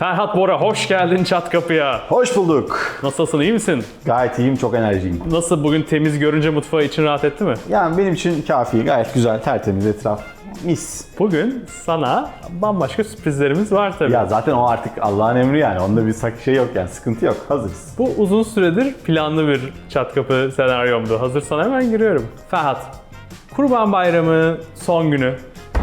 Ferhat Bora hoş geldin çat kapıya. Hoş bulduk. Nasılsın iyi misin? Gayet iyiyim, çok enerjiyim. Nasıl bugün temiz görünce mutfağı için rahat etti mi? Yani benim için kafi, gayet güzel, tertemiz etraf. Mis. Bugün sana bambaşka sürprizlerimiz var tabii. Ya zaten o artık Allah'ın emri yani. Onda bir sak- şey yok yani, sıkıntı yok. Hazırız. Bu uzun süredir planlı bir çat kapı senaryomdu. Hazırsan hemen giriyorum. Ferhat, Kurban Bayramı son günü.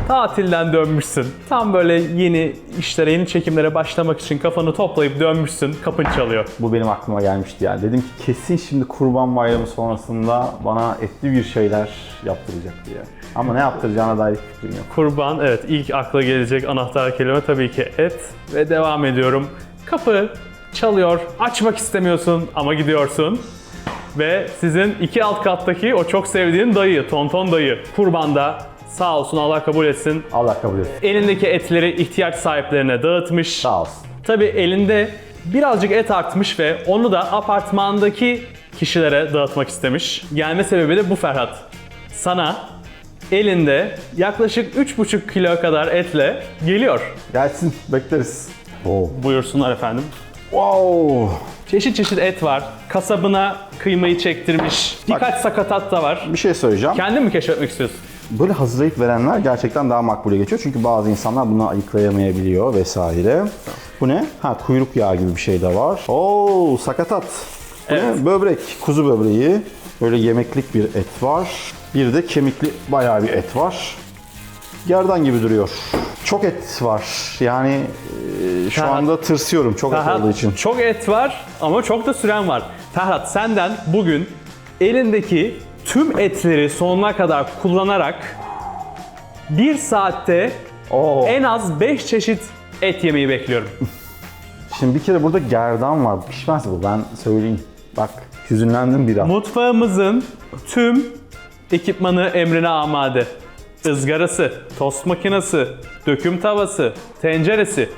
Tatilden dönmüşsün. Tam böyle yeni işlere, yeni çekimlere başlamak için kafanı toplayıp dönmüşsün. Kapın çalıyor. Bu benim aklıma gelmişti yani. Dedim ki kesin şimdi Kurban Bayramı sonrasında bana etli bir şeyler yaptıracak diye. Ama ne yaptıracağına dair fikrim yok. Kurban, evet ilk akla gelecek anahtar kelime tabii ki et. Ve devam ediyorum. Kapı çalıyor, açmak istemiyorsun ama gidiyorsun. Ve sizin iki alt kattaki o çok sevdiğin dayı, Tonton dayı. Kurbanda sağ olsun Allah kabul etsin. Allah kabul etsin. Elindeki etleri ihtiyaç sahiplerine dağıtmış. Sağ olsun. Tabii elinde birazcık et artmış ve onu da apartmandaki kişilere dağıtmak istemiş. Gelme sebebi de bu Ferhat. Sana elinde yaklaşık 3,5 kilo kadar etle geliyor. Gelsin, bekleriz. Oo. Buyursunlar efendim. Wow. Çeşit çeşit et var. Kasabına kıymayı çektirmiş. Birkaç sakatat da var. Bir şey söyleyeceğim. Kendin mi keşfetmek istiyorsun? Böyle hazırlayıp verenler gerçekten daha makbule geçiyor. Çünkü bazı insanlar bunu ayıklayamayabiliyor vesaire. Bu ne? Ha kuyruk yağı gibi bir şey de var. Oo sakatat. Bu Evet. ne? Böbrek, kuzu böbreği. Böyle yemeklik bir et var. Bir de kemikli bayağı bir et var. Gerdan gibi duruyor. Çok et var. Yani e, şu Ferhat. anda tırsıyorum çok et Ferhat, olduğu için. çok et var ama çok da süren var. Ferhat senden bugün elindeki tüm etleri sonuna kadar kullanarak bir saatte Oo. en az 5 çeşit et yemeyi bekliyorum. Şimdi bir kere burada gerdan var. Pişmez bu ben söyleyeyim. Bak hüzünlendim biraz. Mutfağımızın tüm ekipmanı emrine amade. Izgarası, tost makinesi, döküm tavası, tenceresi.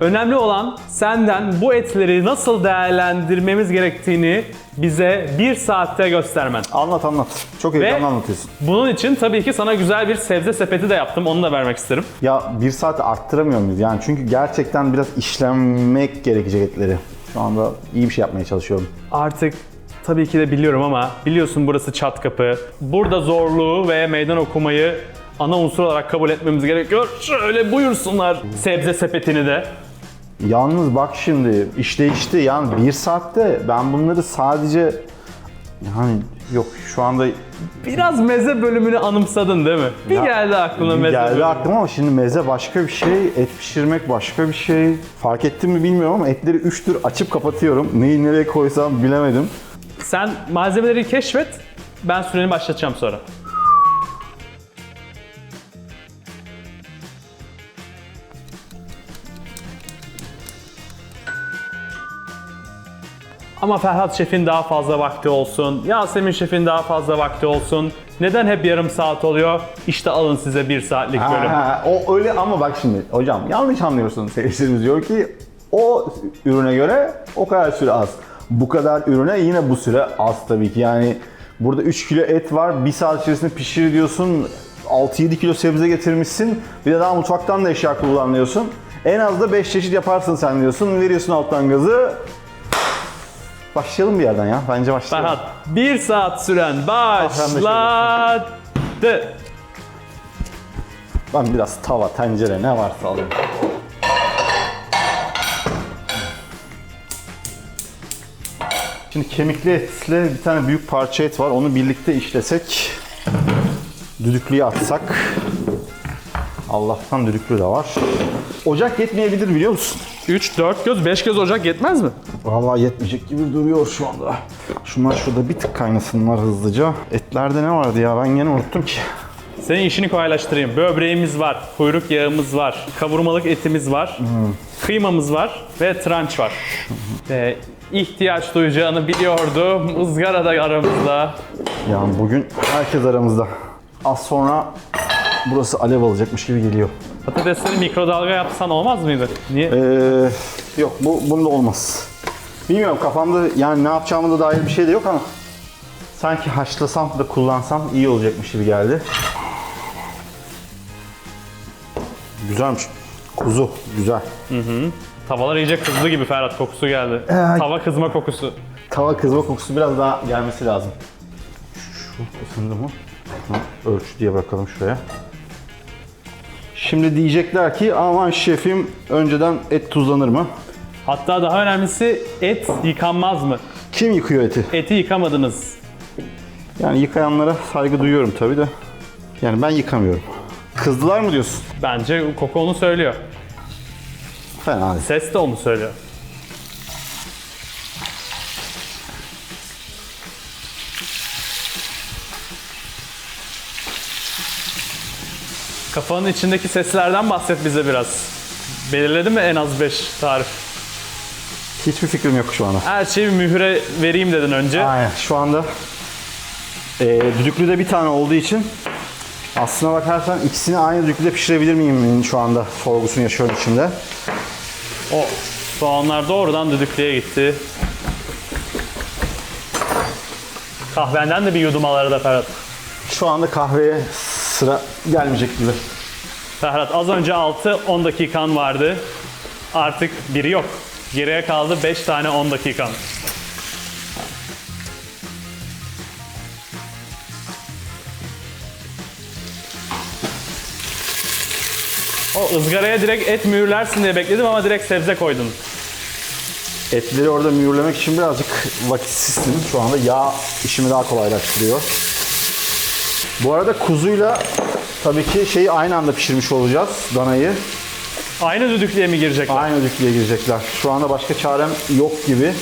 Önemli olan senden bu etleri nasıl değerlendirmemiz gerektiğini bize bir saatte göstermen. Anlat anlat. Çok heyecanlı anlatıyorsun. bunun için tabii ki sana güzel bir sebze sepeti de yaptım. Onu da vermek isterim. Ya bir saat arttıramıyor muyuz? Yani çünkü gerçekten biraz işlenmek gerekecek etleri. Şu anda iyi bir şey yapmaya çalışıyorum. Artık tabii ki de biliyorum ama biliyorsun burası çat kapı. Burada zorluğu ve meydan okumayı ana unsur olarak kabul etmemiz gerekiyor. Şöyle buyursunlar sebze sepetini de. Yalnız bak şimdi iş değişti. Yani bir saatte ben bunları sadece yani yok şu anda Biraz meze bölümünü anımsadın değil mi? Bir Ya, geldi aklına meze geldi bölümü. aklıma ama şimdi meze başka bir şey, et pişirmek başka bir şey. Fark ettim mi bilmiyorum ama etleri 3 tür açıp kapatıyorum. Neyi nereye koysam bilemedim. Sen malzemeleri keşfet. Ben süreni başlatacağım sonra. Ama Ferhat Şef'in daha fazla vakti olsun, Yasemin Şef'in daha fazla vakti olsun. Neden hep yarım saat oluyor? İşte alın size bir saatlik bölüm. Ha, o öyle ama bak şimdi hocam yanlış anlıyorsun seyircilerimiz diyor ki o ürüne göre o kadar süre az. Bu kadar ürüne yine bu süre az tabii ki yani burada 3 kilo et var 1 saat içerisinde pişir diyorsun 6-7 kilo sebze getirmişsin bir de daha mutfaktan da eşya kullan diyorsun. En az da 5 çeşit yaparsın sen diyorsun veriyorsun alttan gazı. Başlayalım bir yerden ya bence başlayalım. Ferhat, bir saat süren başladı. Ben biraz tava, tencere ne varsa alayım. Şimdi kemikli etle bir tane büyük parça et var. Onu birlikte işlesek, düdüklüye atsak. Allah'tan düdüklü de var. Ocak yetmeyebilir biliyor musun? 3, 4 göz, 5 göz ocak yetmez mi? Vallahi yetmeyecek gibi duruyor şu anda. Şunlar şurada bir tık kaynasınlar hızlıca. Etlerde ne vardı ya ben gene unuttum ki. Senin işini kolaylaştırayım. Böbreğimiz var, kuyruk yağımız var, kavurmalık etimiz var, kıymamız var ve tranç var. Ve ihtiyaç duyacağını biliyordum. Izgara da aramızda. Yani bugün herkes aramızda. Az sonra burası alev alacakmış gibi geliyor. Patatesleri mikrodalga yapsan olmaz mıydı? Niye? Ee, yok bu bunda olmaz. Bilmiyorum kafamda yani ne yapacağımı da dair bir şey de yok ama sanki haşlasam da kullansam iyi olacakmış gibi geldi. Güzelmiş. Kuzu güzel. Tavalar iyice kızdı gibi Ferhat kokusu geldi. Evet. Tava kızma kokusu. Tava kızma kokusu biraz daha gelmesi lazım. Şu ısındı mı? Ölçü diye bakalım şuraya. Şimdi diyecekler ki aman şefim önceden et tuzlanır mı? Hatta daha önemlisi et yıkanmaz mı? Kim yıkıyor eti? Eti yıkamadınız. Yani yıkayanlara saygı duyuyorum tabii de. Yani ben yıkamıyorum. Kızdılar mı diyorsun? Bence koku onu söylüyor. Fena değil. Ses de onu söylüyor. Kafanın içindeki seslerden bahset bize biraz. Belirledin mi en az 5 tarif? Hiçbir fikrim yok şu anda. Her şeyi mühüre vereyim dedin önce. Aynen. Şu anda e, düdüklüde bir tane olduğu için aslına bakarsan ikisini aynı düdüklüde pişirebilir miyim şu anda sorgusunu yaşıyorum içimde. O soğanlar doğrudan düdüklüye gitti. Kahvenden de bir yudum al arada Ferhat. Şu anda kahveye sıra gelmeyecek gibi. Ferhat az önce 6-10 dakikan vardı. Artık biri yok. Geriye kaldı 5 tane 10 dakikan. O ızgaraya direkt et mühürlersin diye bekledim ama direkt sebze koydun. Etleri orada mühürlemek için birazcık vakitsizdim. Şu anda yağ işimi daha kolaylaştırıyor. Bu arada kuzuyla tabii ki şeyi aynı anda pişirmiş olacağız. Danayı. Aynı düdüklüye mi girecekler? Aynı düdüklüğe girecekler. Şu anda başka çarem yok gibi.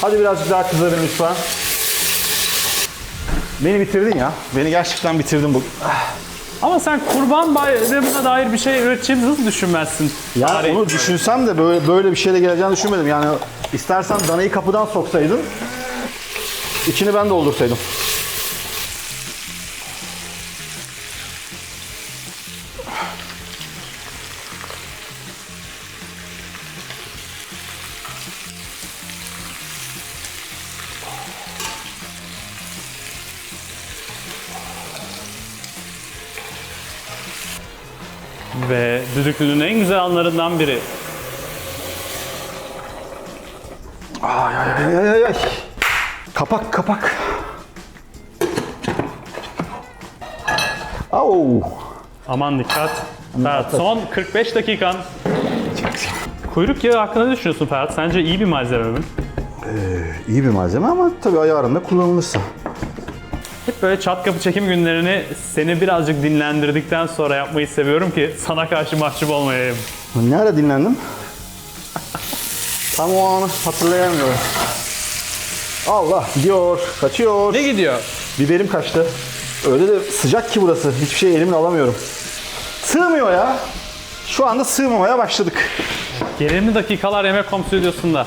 Hadi birazcık daha kızarın lütfen. Beni bitirdin ya. Beni gerçekten bitirdin bu. Ama sen kurban bayramına dair bir şey üreteceğimizi nasıl düşünmezsin? Ya Tarih- onu düşünsem de böyle böyle bir şeyle geleceğini düşünmedim. Yani istersen danayı kapıdan soksaydın, içini ben doldursaydım. Ve düdüklünün en güzel anlarından biri. Ay ay ay ay ay. Kapak kapak. Au. Aman dikkat. Ferhat son 45 dakikan. Kuyruk yağı hakkında ne düşünüyorsun Ferhat? Sence iyi bir malzeme mi? İyi bir malzeme ama tabii ayarında kullanılırsa. Hep böyle çat kapı çekim günlerini seni birazcık dinlendirdikten sonra yapmayı seviyorum ki sana karşı mahcup olmayayım. Nerede dinlendim? Tam o anı hatırlayamıyorum. Allah gidiyor, kaçıyor. Ne gidiyor? Biberim kaçtı. Öyle de sıcak ki burası. Hiçbir şey elimle alamıyorum. Sığmıyor ya. Şu anda sığmamaya başladık. Gerilimli dakikalar yemek kom stüdyosunda.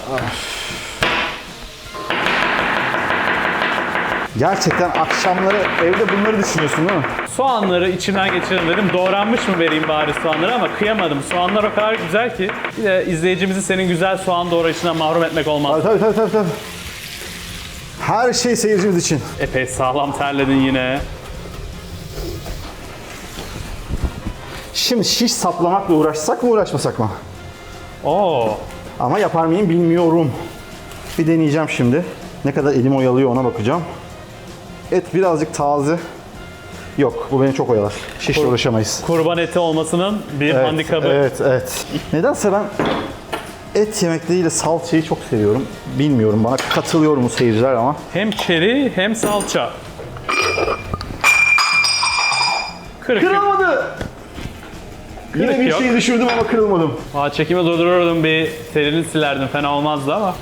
Gerçekten akşamları evde bunları düşünüyorsun değil mi? Soğanları içimden geçirelim dedim. Doğranmış mı vereyim bari soğanları ama kıyamadım. Soğanlar o kadar güzel ki. Bir de izleyicimizi senin güzel soğan doğrayışından mahrum etmek olmaz. Tabii tabii tabii tabii. tabii. Her şey seyircimiz için. Epey sağlam terledin yine. Şimdi şiş saplamakla uğraşsak mı uğraşmasak mı? Oo. Ama yapar mıyım bilmiyorum. Bir deneyeceğim şimdi. Ne kadar elim oyalıyor ona bakacağım. Et birazcık taze. Yok bu beni çok oyalar. Şişle uğraşamayız. Kurban eti olmasının bir Evet, handikabı. Evet, evet. Nedense ben et yemekleriyle salçayı çok seviyorum. Bilmiyorum bana katılıyor mu seyirciler ama. Hem çeri hem salça. Kırık. Kırılmadı! Yine bir yok. şey düşürdüm ama kırılmadım. Aa, çekimi durdururdum bir terini silerdim fena olmazdı ama.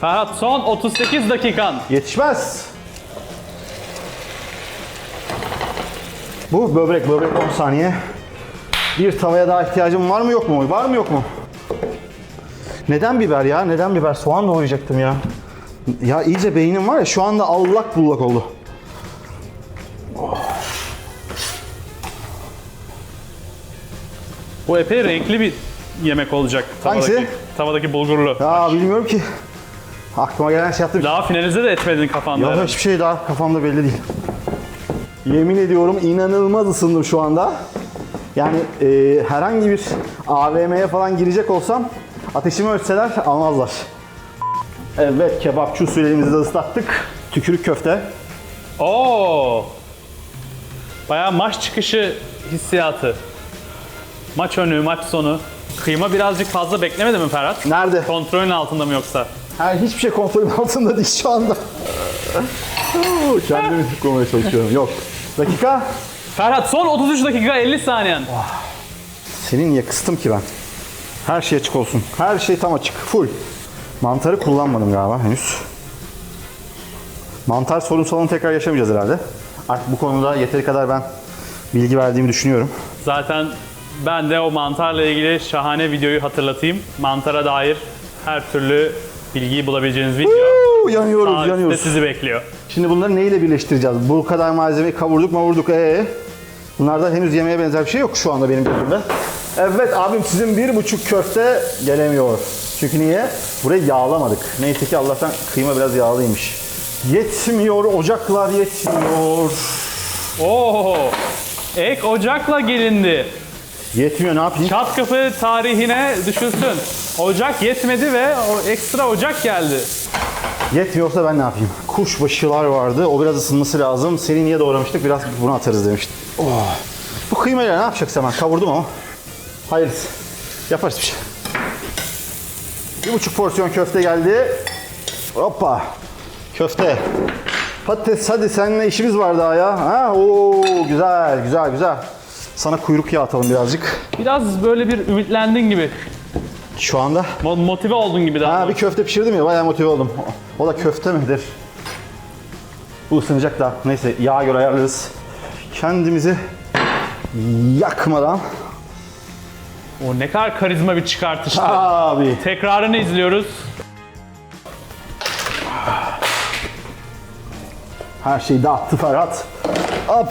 Ferhat son 38 dakikan. Yetişmez. Bu böbrek, böbrek 10 saniye. Bir tavaya daha ihtiyacım var mı yok mu? Var mı yok mu? Neden biber ya? Neden biber? Soğan doğrayacaktım ya. Ya iyice beynim var ya şu anda allak bullak oldu. Bu epey renkli bir yemek olacak. Tavadaki, Hangisi? Tavadaki bulgurlu. Ya bilmiyorum ki. Aklıma gelen şey yaptım. Daha finalize de etmedin kafanda. Ya hiçbir şey daha kafamda belli değil. Yemin ediyorum inanılmaz ısındım şu anda. Yani e, herhangi bir AVM'ye falan girecek olsam ateşimi ölçseler almazlar. Evet kebapçı usulümüzü de ıslattık. Tükürük köfte. Oo. Bayağı maç çıkışı hissiyatı. Maç önü, maç sonu. Kıyma birazcık fazla beklemedi mi Ferhat? Nerede? Kontrolün altında mı yoksa? Her hiçbir şey kontrolüm altında değil şu anda. Kendimi tutmaya çalışıyorum. Yok. Dakika. Ferhat son 33 dakika 50 saniyen. Senin niye kıstım ki ben? Her şey açık olsun. Her şey tam açık. Full. Mantarı kullanmadım galiba henüz. Mantar sorunsalını tekrar yaşamayacağız herhalde. Artık bu konuda yeteri kadar ben bilgi verdiğimi düşünüyorum. Zaten ben de o mantarla ilgili şahane videoyu hatırlatayım. Mantara dair her türlü bilgiyi bulabileceğiniz video. Uuu, yanıyoruz, Sağ üstte yanıyoruz. sizi bekliyor. Şimdi bunları neyle birleştireceğiz? Bu kadar malzemeyi kavurduk mavurduk. Ee, bunlarda henüz yemeğe benzer bir şey yok şu anda benim gözümde. Evet abim sizin bir buçuk köfte gelemiyor. Çünkü niye? Burayı yağlamadık. Neyse ki Allah'tan kıyma biraz yağlıymış. Yetmiyor, ocaklar yetmiyor. Oo. Ek ocakla gelindi. Yetmiyor ne yapayım? Çat kapı tarihine düşünsün. Ocak yetmedi ve o ekstra ocak geldi. Yetmiyorsa ben ne yapayım? Kuşbaşılar vardı. O biraz ısınması lazım. Seni niye doğramıştık? Biraz bunu atarız demiştim. Oh. Bu kıymayla ne yapacaksın hemen? Kavurdum ama. Hayırlısı. Yaparız bir şey. Bir buçuk porsiyon köfte geldi. Hoppa. Köfte. Patates hadi seninle işimiz var daha ya. Ha, oo, güzel güzel güzel. Sana kuyruk yağı atalım birazcık. Biraz böyle bir ümitlendin gibi. Şu anda. Mo- Motive oldun gibi daha. Ha bir köfte pişirdim ya bayağı motive oldum. O da köfte midir? Bu ısınacak da. Neyse yağa göre ayarlarız. Kendimizi yakmadan. O ne kadar karizma bir çıkartıştı. Abi. Tekrarını izliyoruz. Her şeyi dağıttı Ferhat. Hop.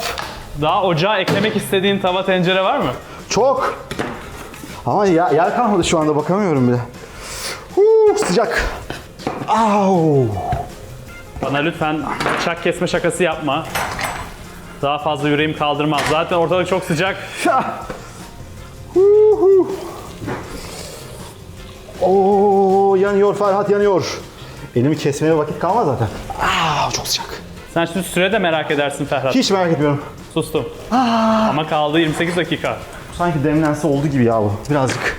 Daha ocağa eklemek istediğin tava tencere var mı? Çok. Ama ya, yer kalmadı şu anda bakamıyorum bile. Huu, sıcak. Au. Bana lütfen bıçak kesme şakası yapma. Daha fazla yüreğim kaldırmaz. Zaten ortalık çok sıcak. Oo yanıyor Ferhat yanıyor. Elimi kesmeye vakit kalmaz zaten. Aa çok sıcak. Sen şimdi süre de merak edersin Ferhat. Hiç merak etmiyorum. Sustum. Ama kaldı 28 dakika. Sanki demlense oldu gibi ya bu. Birazcık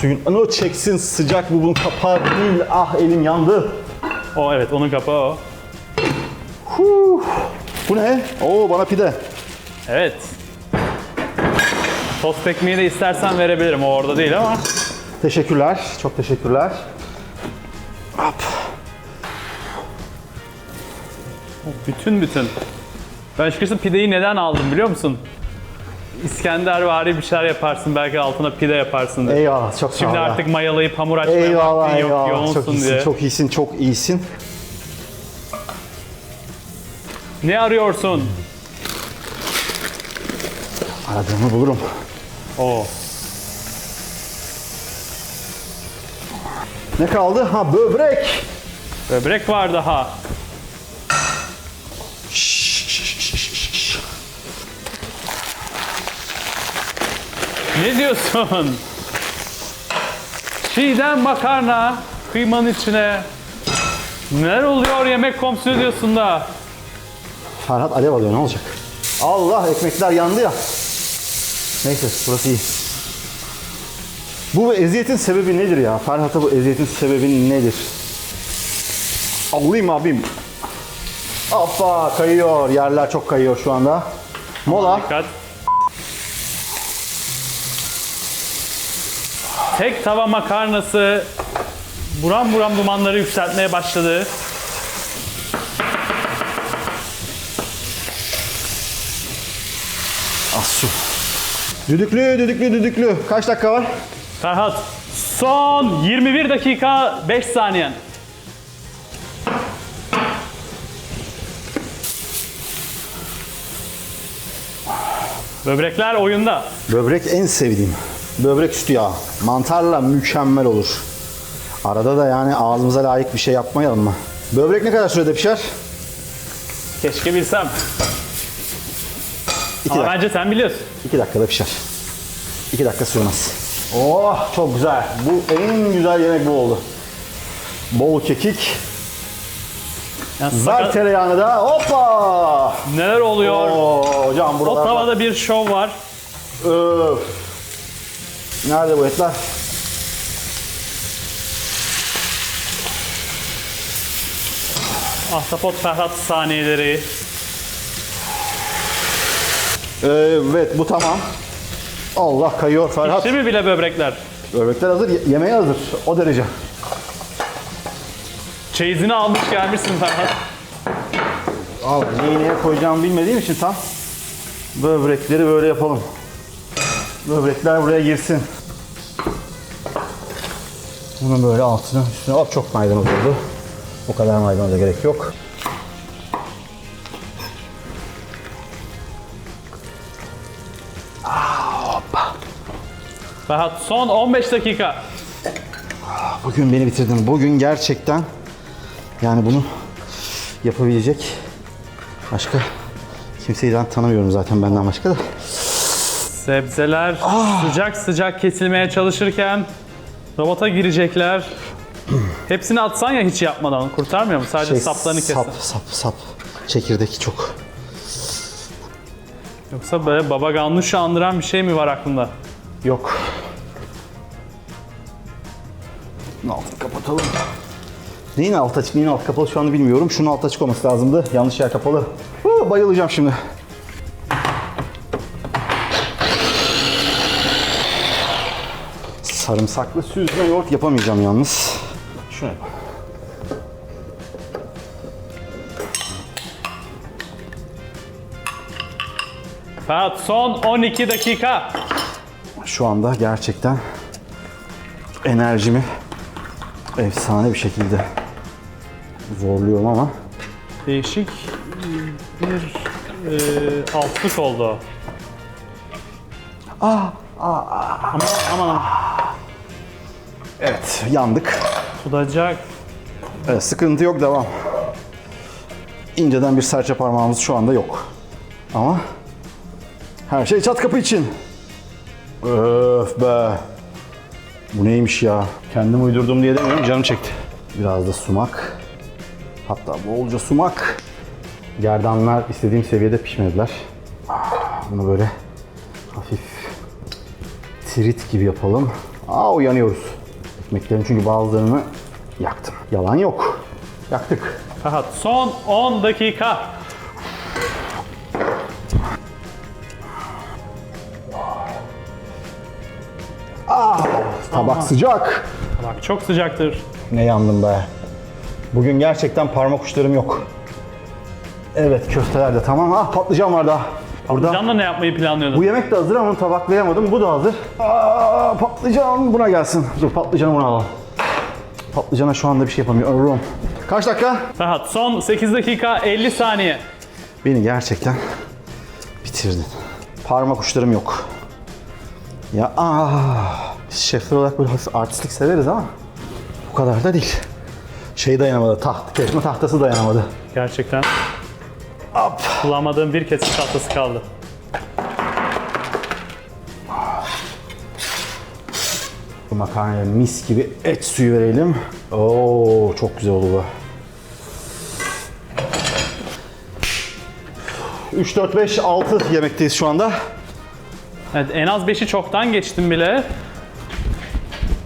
suyun onu çeksin sıcak bu bunun kapağı değil. Ah elim yandı. O evet onun kapağı o. Huh. Bu ne? Oo bana pide. Evet. Tost ekmeği de istersen verebilirim. O orada değil ama. Teşekkürler. Çok teşekkürler. Hop. Bütün bütün. Ben açıkçası pideyi neden aldım biliyor musun? İskendervari bir şeyler yaparsın belki altına pide yaparsın diye. Eyvallah çok sağ ol. Şimdi ya. artık mayalayıp hamur açmaya Eyvallah vaktin yok eyvallah. yoğunsun Çok iyisin, diye. çok iyisin, çok iyisin. Ne arıyorsun? Aradığımı bulurum. Oo. Ne kaldı? Ha böbrek. Böbrek var daha. Ne diyorsun? Çiğden makarna kıymanın içine. Neler oluyor yemek kom stüdyosunda? Ferhat alev alıyor ne olacak? Allah ekmekler yandı ya. Neyse burası iyi. Bu eziyetin sebebi nedir ya? Ferhat'a bu eziyetin sebebi nedir? Alayım abim. Hoppa kayıyor. Yerler çok kayıyor şu anda. Mola. Dikkat. Tek tava makarnası buram buram dumanları yükseltmeye başladı. Az su. Düdüklü, düdüklü, düdüklü. Kaç dakika var? Ferhat son 21 dakika 5 saniyen. Böbrekler oyunda. Böbrek en sevdiğim. Böbrek üstü yağı. Mantarla mükemmel olur. Arada da yani ağzımıza layık bir şey yapmayalım mı? Böbrek ne kadar sürede pişer? Keşke bilsem. İki Ama dakika. bence sen biliyorsun. İki dakikada pişer. İki dakika sürmez. Oh çok güzel. Bu en güzel yemek bu oldu. Bol kekik. Yani Ver sakat- tereyağını da. Hoppa! neler oluyor? Oo, hocam o buralarda. tavada bir şov var. Öf. Nerede bu etler? Ahtapot Ferhat saniyeleri. Evet bu tamam. Allah kayıyor Ferhat. Pişti mi bile böbrekler? Böbrekler hazır, ye- yemeğe hazır. O derece. Çeyizini almış gelmişsin Ferhat. Al neye koyacağımı bilmediğim için tam böbrekleri böyle yapalım. Böbrekler buraya girsin. Bunun böyle altına üstüne hop çok maydanoz oldu. O kadar maydanoza gerek yok. Ferhat son 15 dakika. Bugün beni bitirdin. Bugün gerçekten yani bunu yapabilecek başka kimseyi ben tanımıyorum zaten benden başka da. Sebzeler sıcak sıcak kesilmeye çalışırken robota girecekler. Hepsini atsan ya hiç yapmadan kurtarmıyor mu? Sadece Şey, saplarını kesin. Sap, sap, sap. Çekirdek çok. Yoksa böyle baba ganoush'u andıran bir şey mi var aklında? Yok. Altını kapatalım. Neyin altı açık, neyin altı kapalı şu anda bilmiyorum. Şunun altı açık olması lazımdı. Yanlış yer kapalı. Huu, bayılacağım şimdi. Sarımsaklı süzme yoğurt yapamayacağım yalnız. Şunu yap. Ferhat son 12 dakika. Şu anda gerçekten enerjimi efsane bir şekilde zorluyorum ama Değişik bir e, altlık oldu. Ama aman evet yandık. tutacak. Evet, sıkıntı yok devam. İnceden bir serçe parmağımız şu anda yok. Ama her şey çat kapı için. Öf be. Bu neymiş ya? Kendim uydurdum diye demiyorum canım çekti. Biraz da sumak. Hatta bolca sumak. Gerdanlar istediğim seviyede pişmediler. Bunu böyle hafif trit gibi yapalım. Aa uyanıyoruz. Ekmeklerin çünkü bazılarını yaktım. Yalan yok. Yaktık. Ferhat son 10 dakika. Tabak sıcak. Bak çok sıcaktır. Ne yandım be. Bugün gerçekten parmak uçlarım yok. Evet köfteler de tamam. Ah patlıcan var daha. Burada. Canla ne yapmayı planlıyordun? Bu yemek de hazır ama tabaklayamadım. Bu da hazır. Aa, patlıcan buna gelsin. Dur patlıcanı buna alalım. Patlıcana şu anda bir şey yapamıyorum. Kaç dakika? Ferhat son 8 dakika 50 saniye. Beni gerçekten bitirdin. Parmak uçlarım yok. Ya ah, biz şefler olarak böyle hafif artistlik severiz ama bu kadar da değil. Şey dayanamadı, taht, kesme tahtası dayanamadı. Gerçekten. Kullanmadığım bir kesim tahtası kaldı. Bu makarnaya mis gibi et suyu verelim. Oo çok güzel oldu bu. 3, 4, 5, 6 yemekteyiz şu anda. Evet en az 5'i çoktan geçtim bile.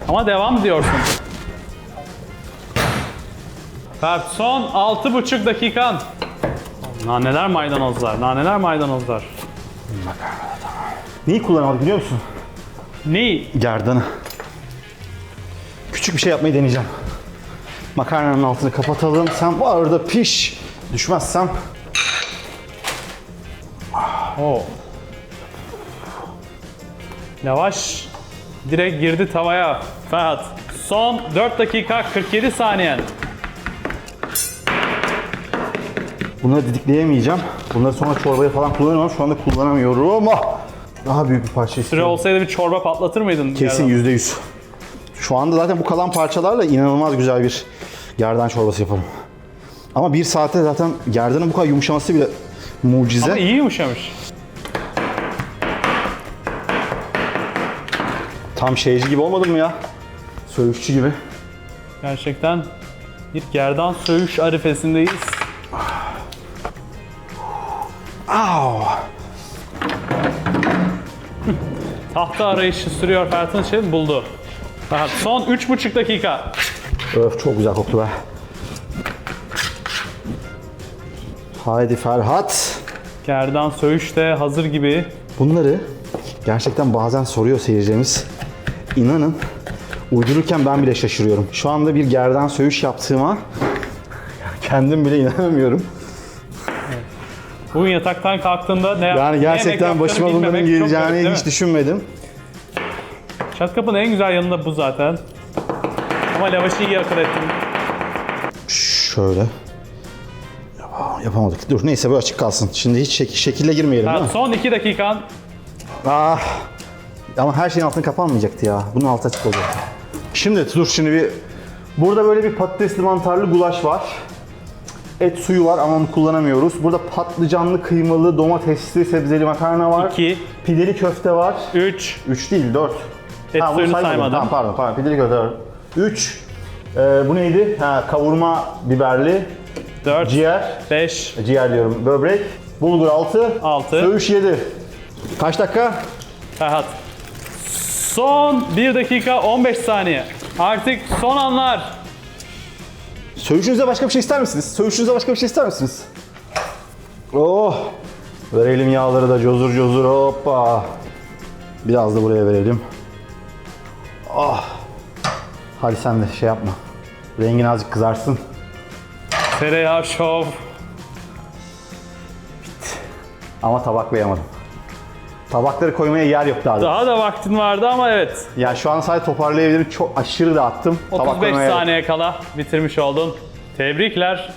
Ama devam diyorsun. Ferhat son 6,5 dakikan. Naneler maydanozlar, naneler maydanozlar. Neyi kullanamadık biliyor musun? Ne? Gerdanı. Küçük bir şey yapmayı deneyeceğim. Makarnanın altını kapatalım. Sen bu arada piş. Düşmezsem. Oo. Yavaş. Direkt girdi tavaya. Ferhat. Son 4 dakika 47 saniyen. Bunları didikleyemeyeceğim. Bunları sonra çorbaya falan kullanıyorum ama şu anda kullanamıyorum. Ah! Daha büyük bir parça Süre istiyorum. olsaydı bir çorba patlatır mıydın? Kesin yüzde yüz. Şu anda zaten bu kalan parçalarla inanılmaz güzel bir gerdan çorbası yaparım. Ama bir saate zaten gerdanın bu kadar yumuşaması bile mucize. Ama iyi yumuşamış. Tam şeyci gibi olmadı mı ya? Söğüşçü gibi. Gerçekten bir gerdan söğüş arifesindeyiz. Au. Tahta arayışı sürüyor Ferhat'ın için buldu. Ferhat son 3,5 dakika. Öf çok güzel koktu be. Haydi Ferhat. Gerdan söğüş de hazır gibi. Bunları gerçekten bazen soruyor seyircimiz. İnanın uydururken ben bile şaşırıyorum. Şu anda bir gerdan söğüş yaptığıma kendim bile inanamıyorum. Bugün yataktan kalktığında ne yap- ne Yani gerçekten başıma bunların garip, geleceğini değil hiç düşünmedim. Çatkapı'nın en güzel yanı da bu zaten. Ama lavaşı iyi akıl ettim. Şöyle. Yapa- Yapamadık. Dur neyse bu açık kalsın. Şimdi hiç şek- şekille girmeyelim değil mi? Ferhat, son 2 dakikan. Ah. Ama her şeyin altına kapanmayacaktı ya. Bunun altı açık olacak. Şimdi dur şimdi bir... Burada böyle bir patatesli mantarlı gulaş var. Et suyu var ama onu kullanamıyoruz. Burada patlıcanlı, kıymalı, domatesli, sebzeli makarna var. 2, Pideli köfte var. 3, 3 değil 4. Et suyunu saymadım. Tamam pardon pardon pideli köfte var. 3. bu neydi? Ha, kavurma biberli, 4, ciğer, 5, ciğer diyorum, böbrek, bulgur 6, Altı. söğüş 7. Kaç dakika? Ferhat. Son 1 dakika 15 saniye. Artık son anlar. Söğüşünüze başka bir şey ister misiniz? Söğüşünüze başka bir şey ister misiniz? Oh! Verelim yağları da cozur cozur hoppa. Biraz da buraya verelim. Oh! Hadi sen de şey yapma. Rengin azıcık kızarsın. Tereyağı şov. Ama tabaklayamadım. Tabakları koymaya yer yok daha. da. Daha da vaktin vardı ama evet. Ya şu an sadece toparlayabilirim. Çok aşırı dağıttım. Tabak 35 koymaya saniye kala bitirmiş oldun. Tebrikler.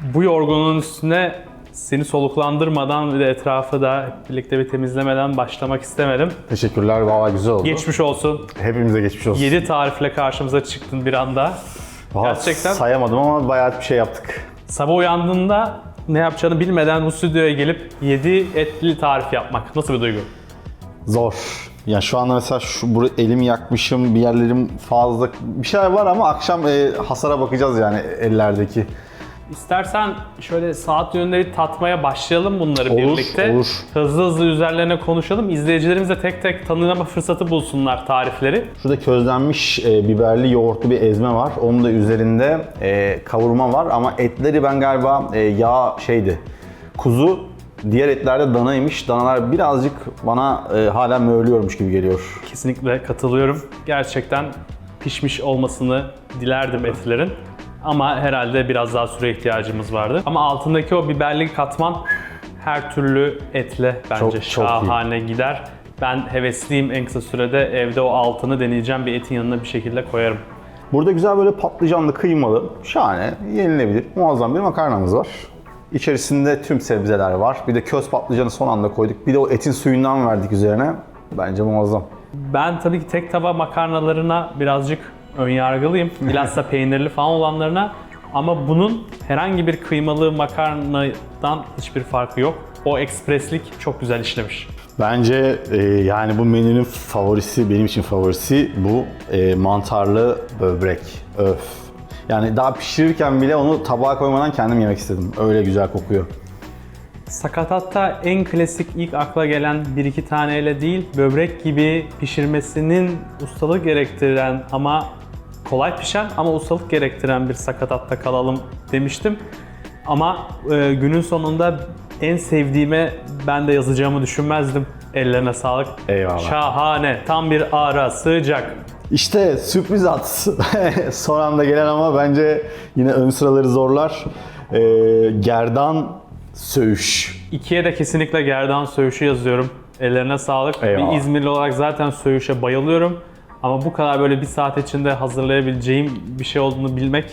Bu yorgunluğun üstüne seni soluklandırmadan ve de etrafı da hep birlikte bir temizlemeden başlamak istemedim. Teşekkürler. Valla güzel oldu. Geçmiş olsun. Hepimize geçmiş olsun. 7 tarifle karşımıza çıktın bir anda. Valla gerçekten- Sayamadım ama bayağı bir şey yaptık. Sabah uyandığında ne yapacağını bilmeden bu stüdyoya gelip 7 etli tarif yapmak nasıl bir duygu? Zor. Ya şu anda mesela şu bur- elimi yakmışım, bir yerlerim fazla bir şeyler var ama akşam e, hasara bakacağız yani ellerdeki. İstersen şöyle saat yönünde bir tatmaya başlayalım bunları Olur, birlikte. olur. Hızlı hızlı üzerlerine konuşalım. İzleyicilerimiz de tek tek tanımlama fırsatı bulsunlar tarifleri. Şurada közlenmiş e, biberli yoğurtlu bir ezme var. Onun da üzerinde e, kavurma var ama etleri ben galiba e, yağ şeydi. Kuzu, diğer etlerde danaymış. Danalar birazcık bana e, hala möğlüyormuş gibi geliyor. Kesinlikle katılıyorum. Gerçekten pişmiş olmasını dilerdim etlerin. Ama herhalde biraz daha süre ihtiyacımız vardı. Ama altındaki o biberli katman her türlü etle bence Çok- çok iyi. şahane gider. Ben hevesliyim en kısa sürede evde o altını deneyeceğim bir etin yanına bir şekilde koyarım. Burada güzel böyle patlıcanlı, kıymalı, şahane, yenilebilir, muazzam bir makarnamız var. İçerisinde tüm sebzeler var. Bir de köz patlıcanı son anda koyduk. Bir de o etin suyundan verdik üzerine. Bence muazzam. Ben tabii ki tek tava makarnalarına birazcık önyargılıyım. Bilhassa peynirli falan olanlarına. Ama bunun herhangi bir kıymalı makarnadan hiçbir farkı yok. O ekspreslik çok güzel işlemiş. Bence e, yani bu menünün favorisi, benim için favorisi bu e, mantarlı böbrek. Öf. Yani daha pişirirken bile onu tabağa koymadan kendim yemek istedim. Öyle güzel kokuyor. Sakatatta en klasik ilk akla gelen bir iki taneyle değil, böbrek gibi pişirmesinin ustalık gerektiren ama kolay pişen ama ustalık gerektiren bir sakatatta kalalım demiştim. Ama e, günün sonunda en sevdiğime ben de yazacağımı düşünmezdim. Ellerine sağlık. Eyvallah. Şahane. Tam bir ara, sığacak. İşte sürpriz at. Son anda gelen ama bence yine ön sıraları zorlar. E, gerdan söğüş. İkiye de kesinlikle gerdan söğüşü yazıyorum. Ellerine sağlık. Eyvallah. Bir İzmirli olarak zaten söğüşe bayılıyorum. Ama bu kadar böyle bir saat içinde hazırlayabileceğim bir şey olduğunu bilmek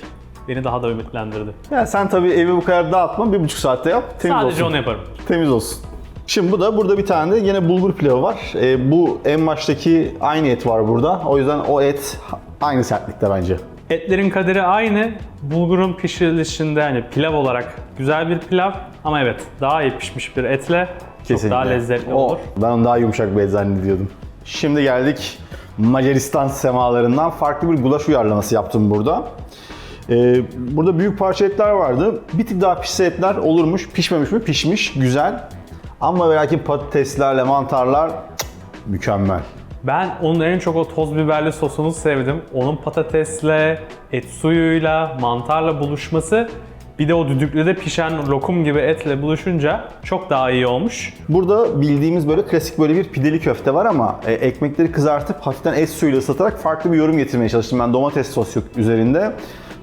beni daha da ümitlendirdi. Ya sen tabii evi bu kadar dağıtma, bir buçuk saatte yap. Temiz Sadece olsun. onu yaparım. Temiz olsun. Şimdi bu da burada bir tane de yine bulgur pilavı var. E, bu en baştaki aynı et var burada. O yüzden o et aynı sertlikte bence. Etlerin kaderi aynı. Bulgurun pişirilişinde hani pilav olarak güzel bir pilav ama evet daha iyi pişmiş bir etle çok daha lezzetli O, olur. Ben daha yumuşak bir et zannediyordum. Şimdi geldik Macaristan semalarından farklı bir gulaş uyarlaması yaptım burada. Ee, burada büyük parça etler vardı. Bir tık daha pişse etler olurmuş. Pişmemiş mi? Pişmiş. Güzel. Ama ve lakin patateslerle mantarlar cık, mükemmel. Ben onun en çok o toz biberli sosunu sevdim. Onun patatesle, et suyuyla, mantarla buluşması bir de o düdüklüde pişen lokum gibi etle buluşunca çok daha iyi olmuş. Burada bildiğimiz böyle klasik böyle bir pideli köfte var ama e, ekmekleri kızartıp hafiften et suyuyla ıslatarak farklı bir yorum getirmeye çalıştım. Ben domates sos yok üzerinde.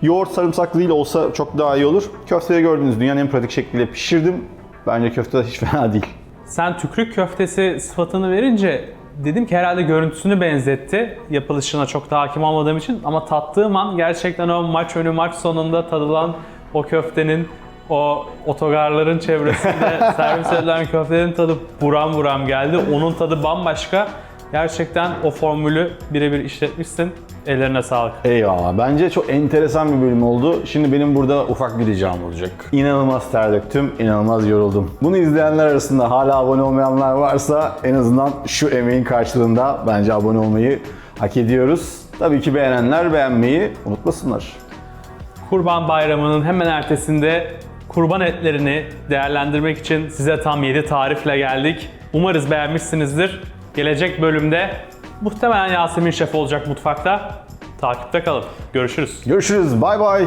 Yoğurt sarımsaklı değil olsa çok daha iyi olur. Köfteyi gördüğünüz dünyanın en pratik şekliyle pişirdim. Bence köfte de hiç fena değil. Sen tükrük köftesi sıfatını verince dedim ki herhalde görüntüsünü benzetti. Yapılışına çok da hakim olmadığım için ama tattığım an gerçekten o maç önü maç sonunda tadılan o köftenin o otogarların çevresinde servis edilen köftenin tadı buram buram geldi. Onun tadı bambaşka. Gerçekten o formülü birebir işletmişsin. Ellerine sağlık. Eyvallah. Bence çok enteresan bir bölüm oldu. Şimdi benim burada ufak bir ricam olacak. İnanılmaz ter döktüm, inanılmaz yoruldum. Bunu izleyenler arasında hala abone olmayanlar varsa en azından şu emeğin karşılığında bence abone olmayı hak ediyoruz. Tabii ki beğenenler beğenmeyi unutmasınlar. Kurban Bayramı'nın hemen ertesinde kurban etlerini değerlendirmek için size tam 7 tarifle geldik. Umarız beğenmişsinizdir. Gelecek bölümde muhtemelen Yasemin Şef olacak mutfakta. Takipte kalın. Görüşürüz. Görüşürüz. Bay bay.